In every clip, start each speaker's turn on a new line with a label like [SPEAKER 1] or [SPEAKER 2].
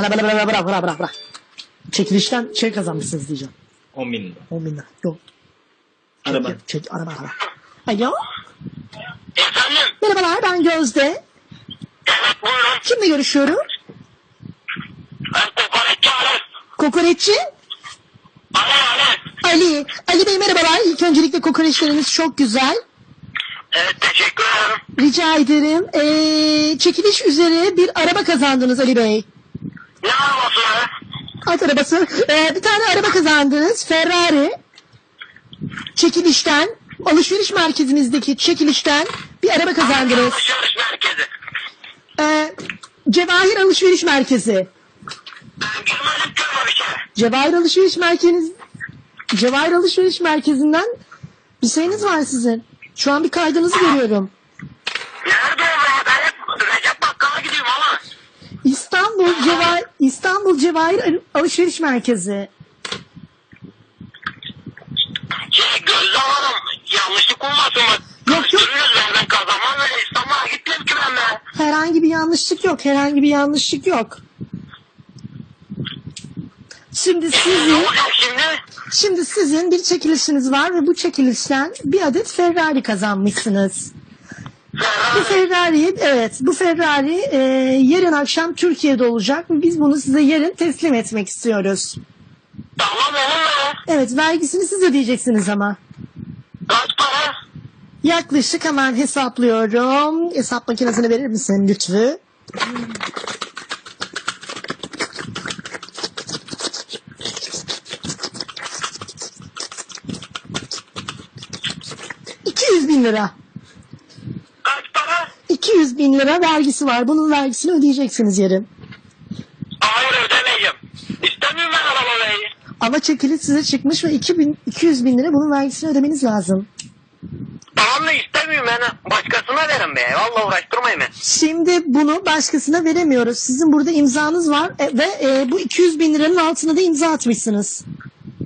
[SPEAKER 1] Bırak bırak bırak bırak bırak bırak bırak. Çekilişten şey kazanmışsınız diyeceğim.
[SPEAKER 2] 10 bin lira.
[SPEAKER 1] 10 bin lira. Yok.
[SPEAKER 2] Araba.
[SPEAKER 1] Çek, çek araba araba. Alo.
[SPEAKER 3] Efendim?
[SPEAKER 1] Merhabalar ben Gözde.
[SPEAKER 3] Evet buyurun.
[SPEAKER 1] Kimle görüşüyorum?
[SPEAKER 3] Ben kokoreççi Alef.
[SPEAKER 1] Kokoreççi.
[SPEAKER 3] Ali Ali.
[SPEAKER 1] Ali. Ali Bey merhabalar. İlk öncelikle kokoreçleriniz çok güzel.
[SPEAKER 3] Evet teşekkür ederim.
[SPEAKER 1] Rica ederim. Ee, çekiliş üzere bir araba kazandınız Ali Bey.
[SPEAKER 3] Ne arabası?
[SPEAKER 1] At arabası. Ee, bir tane araba kazandınız. Ferrari. Çekilişten, alışveriş merkezimizdeki çekilişten bir araba kazandınız.
[SPEAKER 3] Alışveriş merkezi.
[SPEAKER 1] Ee, Cevahir Alışveriş Merkezi.
[SPEAKER 3] Ben öyle bir şey.
[SPEAKER 1] Cevahir Alışveriş Merkezi Cevahir Alışveriş Merkezi'nden bir şeyiniz var sizin. Şu an bir kaydınızı görüyorum.
[SPEAKER 3] Nerede
[SPEAKER 1] İstanbul Cevahir İstanbul Cevahir Alışveriş Merkezi.
[SPEAKER 3] Şey Gözde Hanım yanlışlık olmasın bak.
[SPEAKER 1] Yok, yok.
[SPEAKER 3] Ben kazanmam ve İstanbul'a gittim ki ben be.
[SPEAKER 1] Herhangi bir yanlışlık yok. Herhangi bir yanlışlık yok. Şimdi
[SPEAKER 3] Ne
[SPEAKER 1] sizin
[SPEAKER 3] olacak şimdi?
[SPEAKER 1] şimdi sizin bir çekilişiniz var ve bu çekilişten bir adet Ferrari kazanmışsınız. Bu Ferrari evet bu Ferrari e, yarın akşam Türkiye'de olacak biz bunu size yarın teslim etmek istiyoruz.
[SPEAKER 3] Tamam olur mu?
[SPEAKER 1] Evet vergisini siz ödeyeceksiniz ama.
[SPEAKER 3] Kaç para?
[SPEAKER 1] Yaklaşık hemen hesaplıyorum. Hesap makinesini verir misin lütfü? ...200 bin lira.
[SPEAKER 3] Kaç para?
[SPEAKER 1] 200 bin lira vergisi var. Bunun vergisini ödeyeceksiniz yarın.
[SPEAKER 3] Hayır ödemeyeceğim. İstemiyorum ben arabayı.
[SPEAKER 1] Ama çekiliş size çıkmış ve 2000, 200 bin lira bunun vergisini ödemeniz lazım.
[SPEAKER 3] Tamam da istemiyorum ben. Başkasına verin be. Vallahi uğraştırmayın beni.
[SPEAKER 1] Şimdi bunu başkasına veremiyoruz. Sizin burada imzanız var e, ve e, bu 200 bin liranın altına da imza atmışsınız.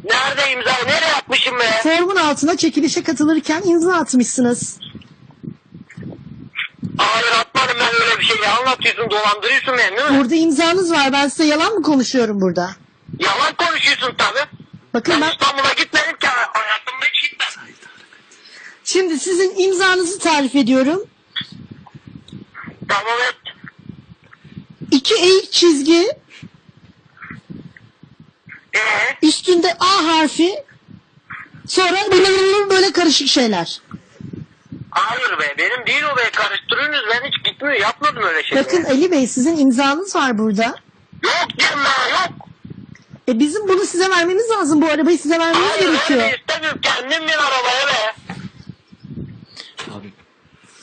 [SPEAKER 3] Nerede imza? Nereye atmışım be?
[SPEAKER 1] Formun altına çekilişe katılırken imza atmışsınız.
[SPEAKER 3] Hayır atmadım ben öyle bir Ya anlatıyorsun dolandırıyorsun beni değil mi?
[SPEAKER 1] Burada imzanız var. Ben size yalan mı konuşuyorum burada?
[SPEAKER 3] Yalan konuşuyorsun tabi.
[SPEAKER 1] Bakın
[SPEAKER 3] Ben
[SPEAKER 1] ben
[SPEAKER 3] İstanbul'a gitmedim ki. Hayatımda hiç gitmedim.
[SPEAKER 1] şimdi sizin imzanızı tarif ediyorum.
[SPEAKER 3] Tamam et.
[SPEAKER 1] İki eğik çizgi,
[SPEAKER 3] Ee,
[SPEAKER 1] üstünde A harfi, sonra böyle karışık şeyler.
[SPEAKER 3] Hayır be benim değil o be karıştırıyorsunuz ben hiç gitmiyor yapmadım öyle şey.
[SPEAKER 1] Bakın Ali Bey sizin imzanız var burada.
[SPEAKER 3] Yok ben yok.
[SPEAKER 1] E bizim bunu size vermemiz lazım. Bu arabayı size vermemiz
[SPEAKER 3] Hayır
[SPEAKER 1] gerekiyor.
[SPEAKER 3] öyle istemiyorum kendim bin arabaya be.
[SPEAKER 2] Abi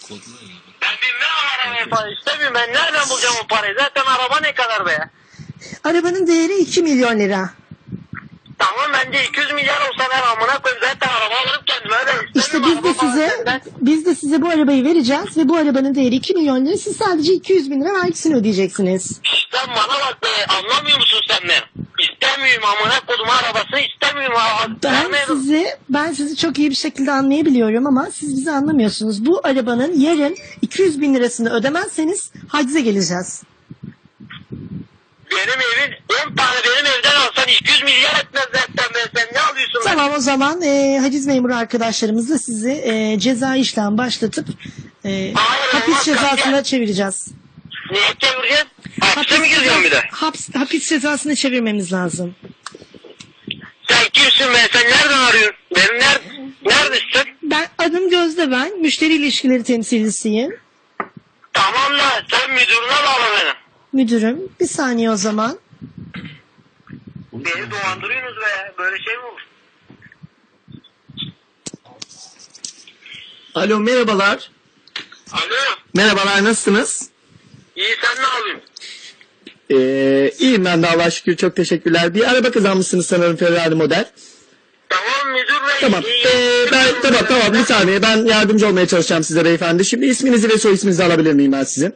[SPEAKER 2] kodlu ya.
[SPEAKER 3] Ben binmem arabaya falan istemiyorum ben nereden bulacağım o parayı zaten araba ne kadar be.
[SPEAKER 1] Arabanın değeri 2 milyon lira.
[SPEAKER 3] Tamam bence 200 milyar olsa ben amına koyayım zaten araba alırım kendime öyle
[SPEAKER 1] İşte biz de size biz de size bu arabayı vereceğiz ve bu arabanın değeri 2 milyon lira. Siz sadece 200 bin lira vergisini ödeyeceksiniz.
[SPEAKER 3] Sen bana bak be anlamıyor musun sen beni? İstemiyorum amına kodum arabasını istemiyorum.
[SPEAKER 1] Ben
[SPEAKER 3] Vermeyelim.
[SPEAKER 1] sizi ben sizi çok iyi bir şekilde anlayabiliyorum ama siz bizi anlamıyorsunuz. Bu arabanın yarın 200 bin lirasını ödemezseniz hacize geleceğiz.
[SPEAKER 3] Benim evin 10 tane benim evden alsan 200 milyar etmez zaten be sen ne alıyorsun be?
[SPEAKER 1] Tamam o zaman e, haciz memuru arkadaşlarımızla sizi e, ceza işlem başlatıp e,
[SPEAKER 3] Hayır,
[SPEAKER 1] hapis
[SPEAKER 3] olmaz,
[SPEAKER 1] cezasına
[SPEAKER 3] kanka.
[SPEAKER 1] çevireceğiz.
[SPEAKER 3] Niye çevireceksin? Hapse mi gireceksin bir de?
[SPEAKER 1] Haps, hapis cezasını çevirmemiz lazım.
[SPEAKER 3] Sen kimsin be sen nereden arıyorsun? Benim ner neredesin?
[SPEAKER 1] Ben adım Gözde ben. Müşteri ilişkileri temsilcisiyim.
[SPEAKER 3] Tamam da sen müdürüne bağla beni.
[SPEAKER 1] Müdürüm. Bir saniye o zaman.
[SPEAKER 3] Beni dolandırıyorsunuz be böyle şey mi olur?
[SPEAKER 2] Alo merhabalar.
[SPEAKER 3] Alo
[SPEAKER 2] Merhabalar nasılsınız?
[SPEAKER 3] iyi sen ne yapıyorsun?
[SPEAKER 2] Ee, iyiyim ben de Allah'a şükür çok teşekkürler. Bir araba kazanmışsınız sanırım Ferrari model.
[SPEAKER 3] Tamam müdür bey.
[SPEAKER 2] Tamam.
[SPEAKER 3] iyi.
[SPEAKER 2] Ee, ben tamam tamam bir saniye ben yardımcı olmaya çalışacağım size beyefendi. Şimdi isminizi ve soy isminizi alabilir miyim ben sizin?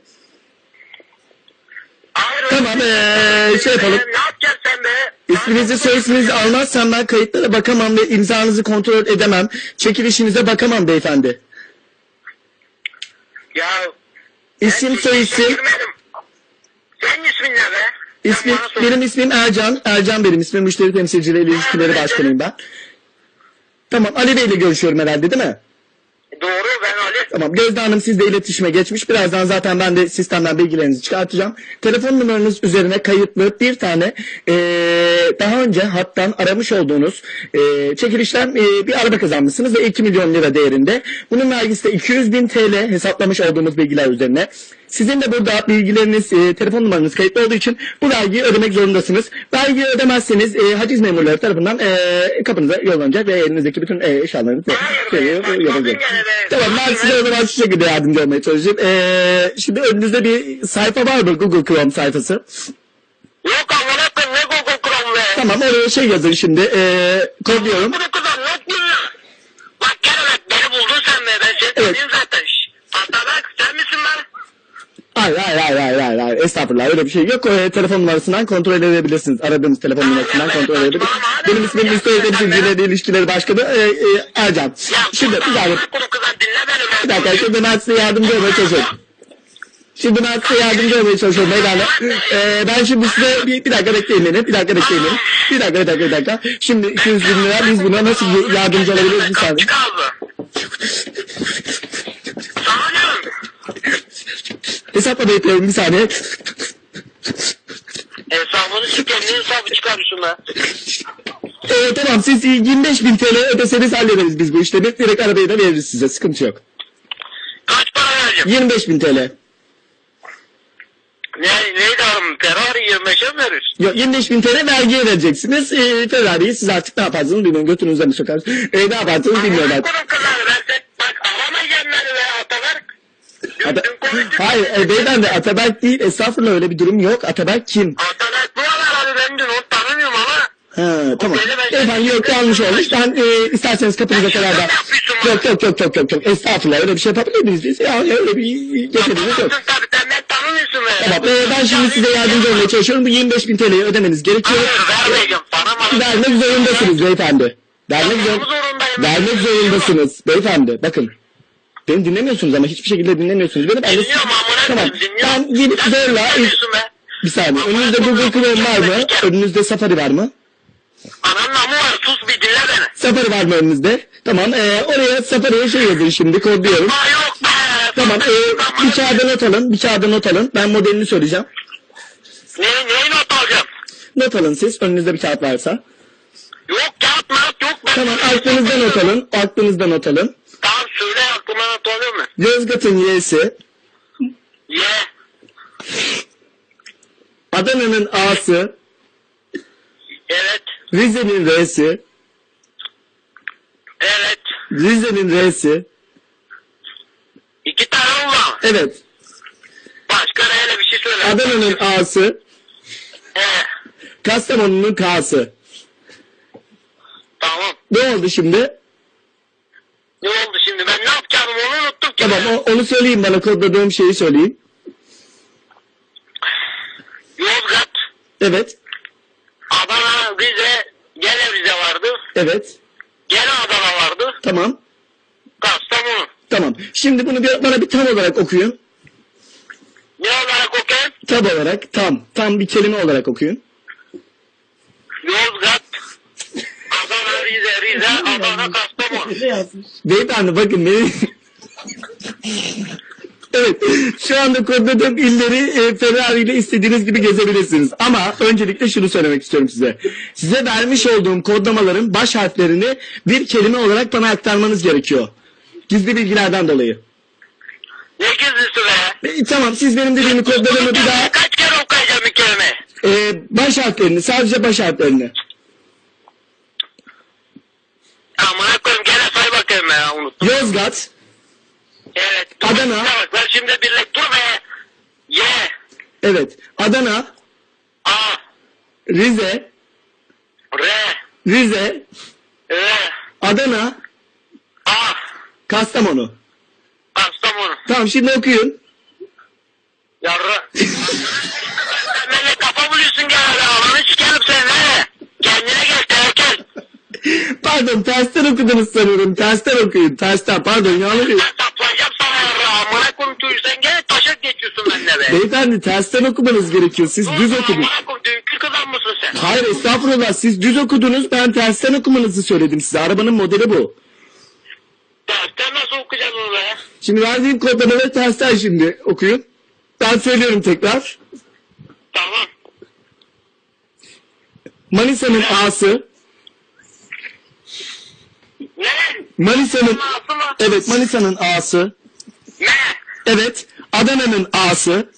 [SPEAKER 2] Tamam, ee, şey yapalım.
[SPEAKER 3] Ne yapacaksın sen be?
[SPEAKER 2] İsminizi soy isminizi almazsam ben kayıtlara bakamam ve imzanızı kontrol edemem. Çekilişinize bakamam beyefendi.
[SPEAKER 3] Ya
[SPEAKER 2] İsim soy isim.
[SPEAKER 3] Senin ismin ne be?
[SPEAKER 2] İsmim,
[SPEAKER 3] bana
[SPEAKER 2] benim ismim Ercan. Ercan benim ismim. Müşteri temsilcileri ilişkileri başkanıyım ben. Tamam Ali Bey ile görüşüyorum herhalde değil mi?
[SPEAKER 3] Doğru ben Ali.
[SPEAKER 2] Tamam Gözde Hanım sizle iletişime geçmiş. Birazdan zaten ben de sistemden bilgilerinizi çıkartacağım. Telefon numaranız üzerine kayıtlı bir tane eee, daha önce hattan aramış olduğunuz eee çekilişten eee, bir araba kazanmışsınız ve 2 milyon lira değerinde. Bunun vergisi de 200 bin TL hesaplamış olduğumuz bilgiler üzerine. Sizin de burada bilgileriniz, eee, telefon numaranız kayıtlı olduğu için bu vergiyi ödemek zorundasınız. Vergiyi ödemezseniz eee, haciz memurları tarafından eee, kapınıza yollanacak ve elinizdeki bütün eee, eşyalarınızı
[SPEAKER 3] Hayır be,
[SPEAKER 2] yapılacak. Tamam ben size o zaman şu şekilde yardımcı olmaya çalışayım. Ee, şimdi önünüzde bir sayfa var mı? Google Chrome sayfası.
[SPEAKER 3] Yok amına ne Google Chrome be.
[SPEAKER 2] Tamam oraya şey yazın şimdi. Ee, kodluyorum.
[SPEAKER 3] Bu kadar yok mu ya? Bak gel bak beni buldun sen be ben seni
[SPEAKER 2] Evet.
[SPEAKER 3] tanıyorum zaten. Şşş. Atabak sen misin lan?
[SPEAKER 2] Hayır hayır hayır hayır hayır. hayır. Estağfurullah öyle bir şey yok. Ee, telefon numarasından kontrol edebilirsiniz. Aradığınız telefon numarasından kontrol edebilirsiniz. Benim ismim Müşteri Temsilcileri İlişkileri Başkanı ee, e, Ercan. Şimdi bir
[SPEAKER 3] beni.
[SPEAKER 2] Bir dakika şimdi ben size yardımcı olmaya çalışıyorum. Şimdi ben size yardımcı olmaya çalışıyorum beylerle. Ee, ben şimdi size bir, bir dakika bekleyin beni. Bir dakika bekleyin beni. Bir dakika bir dakika bir dakika. Şimdi 200 bin lira biz buna nasıl yardımcı olabiliriz bir saniye.
[SPEAKER 3] Çık ağzı. Sana diyorum.
[SPEAKER 2] Hesapla bekliyorum bir saniye.
[SPEAKER 3] Hesabını çık kendini hesabı çıkarmışsın be.
[SPEAKER 2] Ee, tamam siz 25 bin TL ödeseniz hallederiz biz bu işlemi. Direkt arabayı da veririz size sıkıntı yok.
[SPEAKER 3] Kaç para vereceğim?
[SPEAKER 2] 25 bin TL.
[SPEAKER 3] Ne, neydi oğlum? Ferrari 25'e mi veriyorsun?
[SPEAKER 2] Yok 25 bin TL vergiye vereceksiniz. Ee, Ferrari'yi siz artık ne yaparsınız bilmiyorum. Götünüze mi sokarsınız? Ee, ne yaparsınız bilmiyorum artık. Ata-. Hayır e, beyefendi Ataberk değil. Estağfurullah öyle bir durum yok. Ataberk kim?
[SPEAKER 3] Ataberk bu var abi ben dün onu tanımıyorum ama.
[SPEAKER 2] Ha, tamam.
[SPEAKER 3] Ben-
[SPEAKER 2] Beyefendi yok yanlış olmuş. Ben e, isterseniz kapınıza kadar da... Yok yok yok yok yok yok. Estağfurullah öyle bir şey yapabilir miyiz biz? Ya öyle bir getiriniz yok.
[SPEAKER 3] Tabii sen beni tanımıyorsun be.
[SPEAKER 2] Tamam e, ben şimdi size yardımcı olmaya çalışıyorum. Bu 25 bin TL'yi ödemeniz gerekiyor.
[SPEAKER 3] Hayır vermeyeceğim. Bana.
[SPEAKER 2] Vermek zorundasınız beyefendi. Vermek, zor vermek zorundasınız beyefendi. Bakın. Beni dinlemiyorsunuz ama hiçbir şekilde dinlemiyorsunuz. Beni ben de...
[SPEAKER 3] Dinliyorum amına
[SPEAKER 2] Tamam. Ben gidip zorla... Bir saniye. Önünüzde Google Chrome var mı? Önünüzde Safari var mı?
[SPEAKER 3] Ananın amı var sus bir dinle beni.
[SPEAKER 2] Safari var mı önünüzde? Tamam. E, oraya Safari'ye şey yazın şimdi. Kodluyorum.
[SPEAKER 3] Aa yok be.
[SPEAKER 2] Tamam. E, bir kağıda not alın. Bir kağıda not alın. Ben modelini söyleyeceğim.
[SPEAKER 3] Ne, neyi not alacağım?
[SPEAKER 2] Not alın siz. Önünüzde bir kağıt varsa.
[SPEAKER 3] Yok kağıt mağat yok. Ben
[SPEAKER 2] Tamam. Aklınızda not alın. Aklınızda not alın.
[SPEAKER 3] Not alıyor mu?
[SPEAKER 2] Yozgat'ın Y'si.
[SPEAKER 3] Ye.
[SPEAKER 2] Adana'nın A'sı.
[SPEAKER 3] Evet.
[SPEAKER 2] Rize'nin R'si.
[SPEAKER 3] Evet.
[SPEAKER 2] Rize'nin R'si.
[SPEAKER 3] İki tane oldu ama.
[SPEAKER 2] Evet.
[SPEAKER 3] Başka öyle bir şey söyle.
[SPEAKER 2] Adana'nın A'sı.
[SPEAKER 3] He.
[SPEAKER 2] Kastamonu'nun K'sı.
[SPEAKER 3] Tamam.
[SPEAKER 2] Ne oldu şimdi?
[SPEAKER 3] Ne oldu şimdi? Ben ne yapacağım onu unuttum ki.
[SPEAKER 2] Tamam onu söyleyeyim bana kodladığım şeyi söyleyeyim.
[SPEAKER 3] Yozgat,
[SPEAKER 2] Evet.
[SPEAKER 3] Adana, Rize, gene Rize vardı.
[SPEAKER 2] Evet.
[SPEAKER 3] Gene Adana vardı.
[SPEAKER 2] Tamam.
[SPEAKER 3] Kastamonu.
[SPEAKER 2] Tamam. Şimdi bunu bir, bana bir tam olarak okuyun.
[SPEAKER 3] Ne olarak okuyayım?
[SPEAKER 2] Tam olarak tam. Tam bir kelime olarak okuyun.
[SPEAKER 3] Yozgat, Adana, Rize, Rize, Adana, Kastamonu.
[SPEAKER 2] Beyefendi bakın beni... evet. Şu anda kodladığım illeri e, Ferrari ile istediğiniz gibi gezebilirsiniz. Ama öncelikle şunu söylemek istiyorum size. Size vermiş olduğum kodlamaların baş harflerini bir kelime olarak bana aktarmanız gerekiyor. Gizli bilgilerden dolayı.
[SPEAKER 3] Ne gizlisi be?
[SPEAKER 2] E, tamam siz benim dediğimi kodladığımı bir daha
[SPEAKER 3] Kaç kere okuyacağım bir kelime?
[SPEAKER 2] e, baş harflerini sadece baş harflerini.
[SPEAKER 3] Amına koyayım gene say bakayım ya unuttum.
[SPEAKER 2] Yozgat,
[SPEAKER 3] Evet. dur
[SPEAKER 2] Adana.
[SPEAKER 3] Bak ben şimdi birlik dur be. Ye.
[SPEAKER 2] evet Adana,
[SPEAKER 3] A.
[SPEAKER 2] Rize,
[SPEAKER 3] R.
[SPEAKER 2] Rize,
[SPEAKER 3] E.
[SPEAKER 2] Adana,
[SPEAKER 3] A.
[SPEAKER 2] Kastamonu.
[SPEAKER 3] Kastamonu.
[SPEAKER 2] Tamam şimdi okuyun.
[SPEAKER 3] Yarra. Benimle kafa buluyorsun gene be. Alanı sikerim seni. Kendine gel tekel.
[SPEAKER 2] Pardon tersten okudunuz sanıyorum. Tersten okuyun. Tersten pardon yanlış.
[SPEAKER 3] Çocuğu. Sen gene taşak geçiyorsun benimle be.
[SPEAKER 2] Beyefendi tersten okumanız gerekiyor. Siz düz okudunuz.
[SPEAKER 3] Dünkü kızan mısın sen?
[SPEAKER 2] Hayır estağfurullah siz düz okudunuz ben tersten okumanızı söyledim size. Arabanın modeli bu.
[SPEAKER 3] Dersten nasıl okuyacağız onu be?
[SPEAKER 2] Şimdi verdiğim kodlamaları tersten şimdi okuyun. Ben söylüyorum tekrar.
[SPEAKER 3] Tamam.
[SPEAKER 2] Manisa'nın A'sı.
[SPEAKER 3] Ne?
[SPEAKER 2] Manisa'nın
[SPEAKER 3] Nasıl mı?
[SPEAKER 2] Evet Manisa'nın A'sı. Evet Adana'nın A'sı.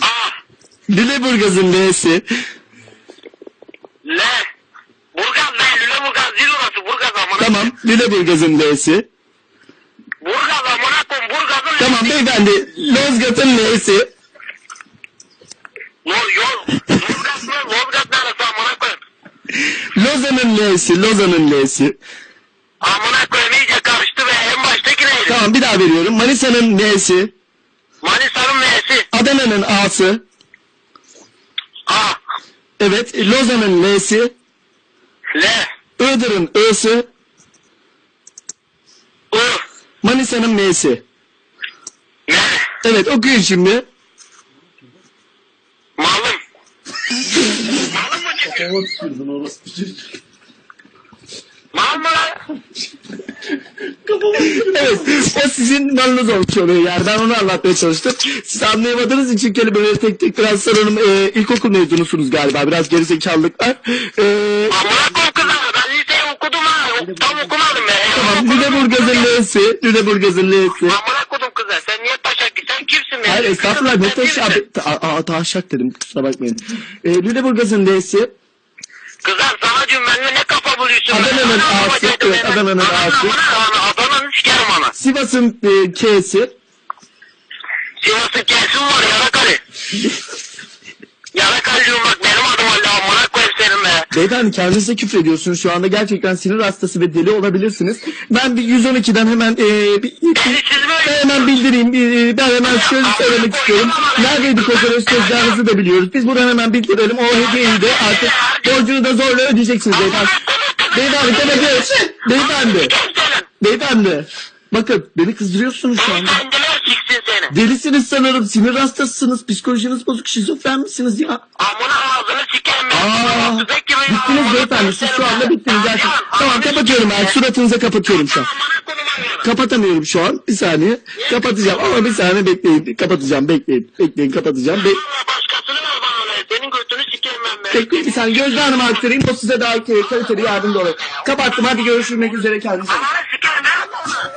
[SPEAKER 3] A.
[SPEAKER 2] Lüleburgaz'ın L'si.
[SPEAKER 3] L. Burgaz be. Lüleburgaz değil orası. Burgaz amına.
[SPEAKER 2] Tamam Lüleburgaz'ın L'si.
[SPEAKER 3] Burgaz amına koyayım. Burgaz'ın
[SPEAKER 2] Tamam beyefendi Lozgat'ın L'si.
[SPEAKER 3] Yol yol. Lozgat mı? Lozgat neresi amına koyayım?
[SPEAKER 2] Lozan'ın L'si. Lozan'ın L'si.
[SPEAKER 3] Amına koyayım iyice. Baştaki neydi?
[SPEAKER 2] Tamam bir daha veriyorum. Manisa'nın N'si.
[SPEAKER 3] Manisa'nın M'si.
[SPEAKER 2] Adana'nın A'sı.
[SPEAKER 3] A.
[SPEAKER 2] Evet Lozan'ın L'si.
[SPEAKER 3] L.
[SPEAKER 2] Iğdır'ın I'sı.
[SPEAKER 3] I.
[SPEAKER 2] Manisa'nın M'si.
[SPEAKER 3] M.
[SPEAKER 2] Evet okuyun şimdi.
[SPEAKER 3] Malım. Malım mı çıkıyor? Mal mı lan?
[SPEAKER 2] Evet o sizin malınız olmuş oluyor yani ben onu anlatmaya çalıştım. Siz anlayamadığınız için kelimeleri tek tek biraz sanırım e, ilkokul mezunusunuz galiba biraz gerizekalılık var. E.
[SPEAKER 3] Ben liseyi okudum ha. Tam okumadım be.
[SPEAKER 2] tamam Lüleburgaz'ın L'si. Lüleburgaz'ın L'si.
[SPEAKER 3] Amına kızlar. Sen niye taşak Sen kimsin be?
[SPEAKER 2] Hayır estağfurullah ne taşak. Aa taşak dedim kusura bakmayın. E, Lüleburgaz'ın L'si.
[SPEAKER 3] Kızlar sana diyorum benimle ne kafa buluyorsun?
[SPEAKER 2] Adana'nın
[SPEAKER 3] babacaktım
[SPEAKER 2] evet. Adana'nın
[SPEAKER 3] amına, Adana'nın sikerim ana.
[SPEAKER 2] Sivas'ın e, K'si.
[SPEAKER 3] Sivas'ın kesin var Yarakali. Yarakali diyorum bak benim adım Ali amına koyayım senin be.
[SPEAKER 2] Beyefendi kendinize küfür ediyorsunuz. Şu anda gerçekten sinir hastası ve deli olabilirsiniz. Ben bir 112'den hemen e, bir, bir-
[SPEAKER 3] Siz böyle
[SPEAKER 2] ben hemen bildireyim. Bir- Ben hemen şöyle söylemek istiyorum. Neredeydi kokoreç tezgahınızı da biliyoruz. Biz buradan hemen bildirelim. O hediyeyi de artık borcunu da zorla ödeyeceksiniz beyefendi. Beyefendi kapatıyoruz. Beyefendi.
[SPEAKER 3] Kim senin?
[SPEAKER 2] Beyefendi. Bakın beni kızdırıyorsunuz şu anda.
[SPEAKER 3] Beyefendiler siksin seni.
[SPEAKER 2] Delisiniz sanırım. Sinir hastasısınız. Psikolojiniz bozuk. Şizofren misiniz ya?
[SPEAKER 3] Amına ağzını sikerim ben.
[SPEAKER 2] Aa, bittiniz beyefendi. Siz şu anda bittiniz
[SPEAKER 3] ya,
[SPEAKER 2] Tamam kapatıyorum ben. Suratınıza kapatıyorum şu an. Kapatamıyorum şu an. Bir saniye. Kapatacağım ama bir saniye bekleyin. Kapatacağım. Bekleyin. Bekleyin kapatacağım. Be
[SPEAKER 3] Valla başkasını ver bana be. Senin götünü ben
[SPEAKER 2] bekleyin bir saniye. Gözde Hanım'a aktarayım. O size daha kaliteli yardımcı olur. Kapattım. Hadi görüşmek üzere kendinize.
[SPEAKER 3] Amına sikerim bana.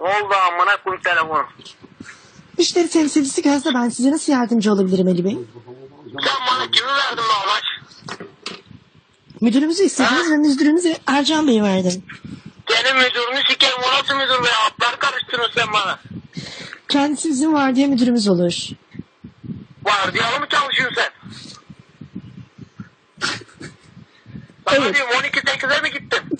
[SPEAKER 3] Ne oldu amına koyayım telefon?
[SPEAKER 1] Müşteri temsilcisi Gözde ben size nasıl yardımcı olabilirim Ali Bey?
[SPEAKER 3] Sen bana kimi verdin be amaç?
[SPEAKER 1] Müdürümüzü istediniz ve müdürümüzü Ercan Bey verdim.
[SPEAKER 3] Senin müdürünü sikerim o nasıl müdür be? Atlar karıştırın sen bana.
[SPEAKER 1] Kendisi bizim vardiya müdürümüz olur.
[SPEAKER 3] Vardiyalı mı çalışıyorsun sen? Sana
[SPEAKER 1] Evet.
[SPEAKER 3] diyorum 12-8'e mi gittin?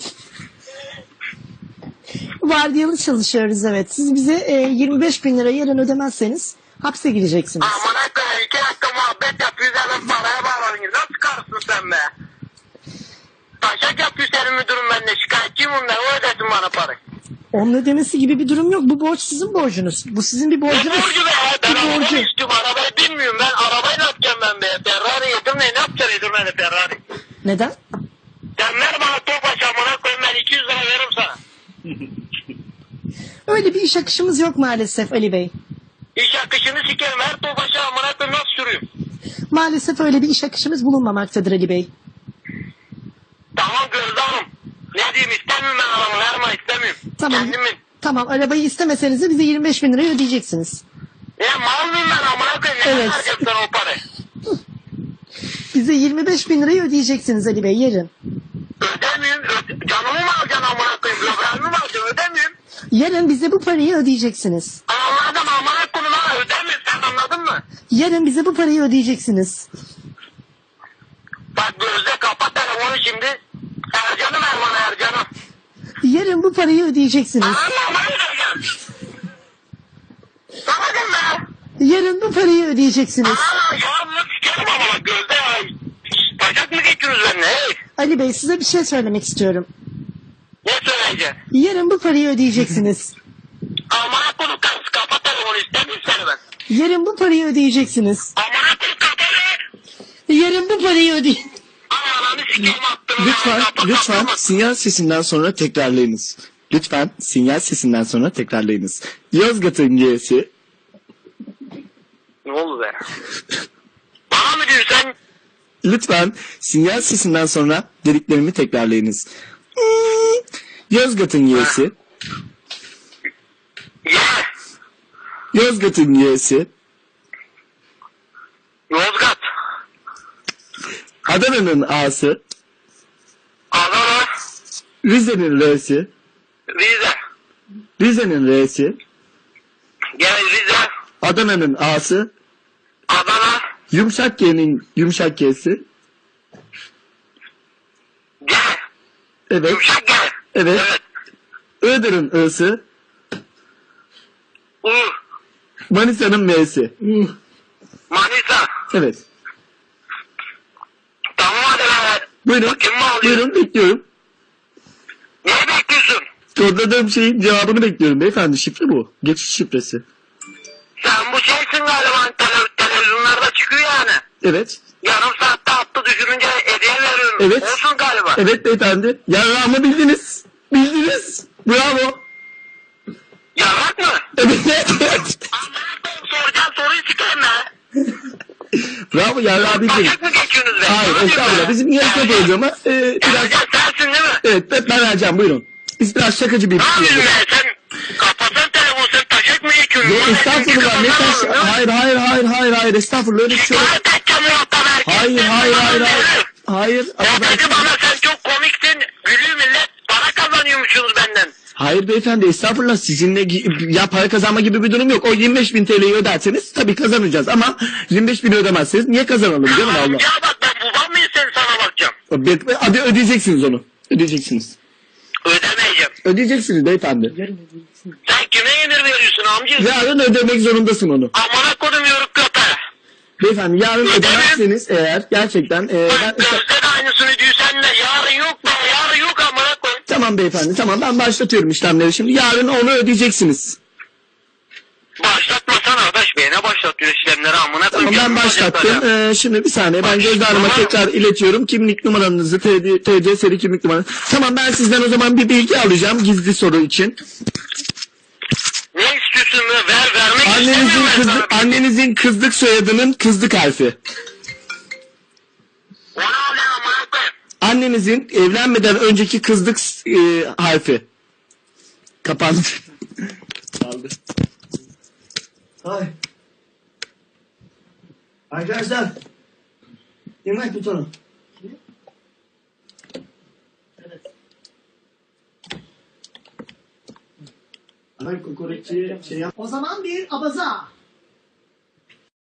[SPEAKER 1] Vardiyalı çalışıyoruz evet. Siz bize e, 25 bin lira yarın ödemezseniz hapse gireceksiniz.
[SPEAKER 3] Amına koyayım iki dakika muhabbet yapıyoruz hemen paraya bağlanıyor. Nasıl karısın sen be? Taşak yapıyor senin müdürün benimle şikayetçiyim bundan o ödesin bana parayı.
[SPEAKER 1] Onun ödemesi gibi bir durum yok. Bu borç sizin borcunuz. Bu sizin bir
[SPEAKER 3] Ne
[SPEAKER 1] borcunuz.
[SPEAKER 3] borcu be? Ben
[SPEAKER 1] Bir
[SPEAKER 3] arabayı
[SPEAKER 1] borcu.
[SPEAKER 3] istiyorum arabayı bilmiyorum ben arabayı ne yapacağım ben be? Ferrari yedim ne ne yapacaksın Edirne'de Ferrari?
[SPEAKER 1] Neden?
[SPEAKER 3] Sen ver bana topaş amına koyayım ben 200 lira veririm sana.
[SPEAKER 1] Öyle bir iş akışımız yok maalesef Ali Bey.
[SPEAKER 3] İş akışını sikerim her topaşı amına koyayım nasıl sürüyorum?
[SPEAKER 1] Maalesef öyle bir iş akışımız bulunmamaktadır Ali Bey.
[SPEAKER 3] Tamam Gözde Hanım. Ne diyeyim istemiyorum ben arabamı verme istemiyorum.
[SPEAKER 1] Tamam.
[SPEAKER 3] Kendimin.
[SPEAKER 1] Tamam arabayı istemeseniz de bize 25 bin lirayı ödeyeceksiniz.
[SPEAKER 3] Ya mal mıyım ben amına koyayım ne
[SPEAKER 1] Evet.
[SPEAKER 3] o parayı?
[SPEAKER 1] Bize 25 bin lirayı ödeyeceksiniz Ali Bey yarın.
[SPEAKER 3] Ödemiyorum. Öde canımı mı alacaksın amına koyayım? Böbreğimi mi alacaksın? Ödemiyorum.
[SPEAKER 1] Yarın bize bu parayı ödeyeceksiniz.
[SPEAKER 3] Anladım amına koyayım ha ödemiyorum sen anladın mı?
[SPEAKER 1] Yarın bize bu parayı ödeyeceksiniz.
[SPEAKER 3] Bak Gözde kapat telefonu şimdi. Ercan'ı ver bana Ercan'ı.
[SPEAKER 1] Yarın bu parayı ödeyeceksiniz.
[SPEAKER 3] Sana dedim be.
[SPEAKER 1] Yarın bu parayı ödeyeceksiniz.
[SPEAKER 3] Sikerim ama bak Gözde ya. Bacak mı geçiyorsunuz benimle? Hey.
[SPEAKER 1] Ali Bey size bir şey söylemek istiyorum.
[SPEAKER 3] Ne söyle ödeyeceksin?
[SPEAKER 1] Yarın bu parayı ödeyeceksiniz.
[SPEAKER 3] Amına kodum karısı kapat telefonu istemiyorum seni ben.
[SPEAKER 1] Yarın bu parayı ödeyeceksiniz.
[SPEAKER 3] Amına kodum kapat.
[SPEAKER 1] Yarın bu parayı ödey...
[SPEAKER 3] Ananı sikeyim attım.
[SPEAKER 2] Lütfen, lütfen sinyal sesinden sonra tekrarlayınız. Lütfen sinyal sesinden sonra tekrarlayınız. Yozgat'ın G'si,
[SPEAKER 3] Ne oldu be? Bana mı diyorsun sen?
[SPEAKER 2] lütfen sinyal sesinden sonra dediklerimi tekrarlayınız. Yozgat'ın Y'si. Yozgat'ın Y'si,
[SPEAKER 3] Yozgat.
[SPEAKER 2] Adana'nın A'sı. Rize'nin R'si,
[SPEAKER 3] Rize.
[SPEAKER 2] Rize'nin R'si,
[SPEAKER 3] Gel Rize.
[SPEAKER 2] Adana'nın A'sı,
[SPEAKER 3] Adana.
[SPEAKER 2] Yumuşak G'nin yumuşak G'si,
[SPEAKER 3] Gel.
[SPEAKER 2] evet,
[SPEAKER 3] Yumuşak gel.
[SPEAKER 2] Evet.
[SPEAKER 3] Evet.
[SPEAKER 2] Iğdır'ın I'sı,
[SPEAKER 3] U.
[SPEAKER 2] Manisa'nın M'si.
[SPEAKER 3] Manisa.
[SPEAKER 2] Evet.
[SPEAKER 3] Tamam hadi lan.
[SPEAKER 2] Buyurun,
[SPEAKER 3] Bakayım mı alıyor?
[SPEAKER 2] buyurun bekliyorum. Kodladığım şeyin cevabını bekliyorum beyefendi. Şifre bu. Geçiş şifresi.
[SPEAKER 3] Sen bu şeysin galiba tele, televizyonlarda çıkıyor yani.
[SPEAKER 2] Evet.
[SPEAKER 3] Yarım saatte attı düşürünce hediye veriyorum.
[SPEAKER 2] Evet.
[SPEAKER 3] Olsun galiba.
[SPEAKER 2] Evet beyefendi. Yarrağımı bildiniz. Bildiniz. Bravo.
[SPEAKER 3] Yarrak mı?
[SPEAKER 2] Evet.
[SPEAKER 3] Aman soracağım soruyu sikeyim ben.
[SPEAKER 2] Bravo yarrağı bildiniz.
[SPEAKER 3] Kaçak mı geçiyorsunuz be?
[SPEAKER 2] Hayır estağfurullah. Bizim yarışma programı e, biraz...
[SPEAKER 3] Sensin değil mi?
[SPEAKER 2] Evet ben Ercan buyurun. Biz biraz şakacı bir
[SPEAKER 3] Ne yapıyorsun be sen? Kapatsan telefonu sen taşak mı?
[SPEAKER 2] Yok
[SPEAKER 3] Lan ben
[SPEAKER 2] estağfurullah. Ne taş... Hayır hayır hayır hayır hayır estağfurullah öyle bir şey yok.
[SPEAKER 3] Şikayet edeceğim yoktan herkes.
[SPEAKER 2] Hayır hayır hayır hayır. Hayır. ama
[SPEAKER 3] Ya
[SPEAKER 2] ben-
[SPEAKER 3] dedi bana sen çok komiksin. Gülüyor millet. Para kazanıyormuşsunuz benden.
[SPEAKER 2] Hayır beyefendi estağfurullah sizinle gi- ya para kazanma gibi bir durum yok. O 25 bin TL'yi öderseniz tabii kazanacağız ama 25 bin ödemezseniz niye kazanalım canım Allah.
[SPEAKER 3] Ya bak ben babam mıyım sen sana bakacağım.
[SPEAKER 2] Hadi ödeyeceksiniz onu. Ödeyeceksiniz.
[SPEAKER 3] Ödemeyeceğim.
[SPEAKER 2] Ödeyeceksiniz beyefendi.
[SPEAKER 3] Sen kime emir veriyorsun amca?
[SPEAKER 2] Yarın ödemek zorundasın onu.
[SPEAKER 3] Amına kodum yoruk köpe.
[SPEAKER 2] Beyefendi yarın ödemezseniz eğer gerçekten e, ben...
[SPEAKER 3] Gözde de aynısını diyor sen de. Yarın yok be yarın yok amına koyayım.
[SPEAKER 2] Tamam beyefendi tamam ben başlatıyorum işlemleri şimdi. Yarın onu ödeyeceksiniz.
[SPEAKER 3] Ne işlemleri amına
[SPEAKER 2] Tamam
[SPEAKER 3] koyayım.
[SPEAKER 2] ben
[SPEAKER 3] Canım
[SPEAKER 2] başlattım. Ee, şimdi bir saniye ben Gözde Hanım'a
[SPEAKER 3] Tamam.
[SPEAKER 2] tekrar iletiyorum. Kimlik numaranızı, TC, TC seri kimlik numaranızı. Tamam ben sizden o zaman bir bilgi alacağım gizli soru için.
[SPEAKER 3] Ne istiyorsun be ver vermek
[SPEAKER 2] Annenizin,
[SPEAKER 3] istemiyorum ben
[SPEAKER 2] kızlık,
[SPEAKER 3] sana.
[SPEAKER 2] annenizin kızlık soyadının kızlık harfi.
[SPEAKER 3] O ne amına koyayım?
[SPEAKER 2] Annenizin evlenmeden önceki kızlık e, harfi. Kapandı. Kaldı. Hay. Arkadaşlar. Yemek tutalım. Ana kokoreççi şey yap.
[SPEAKER 1] O zaman bir abaza.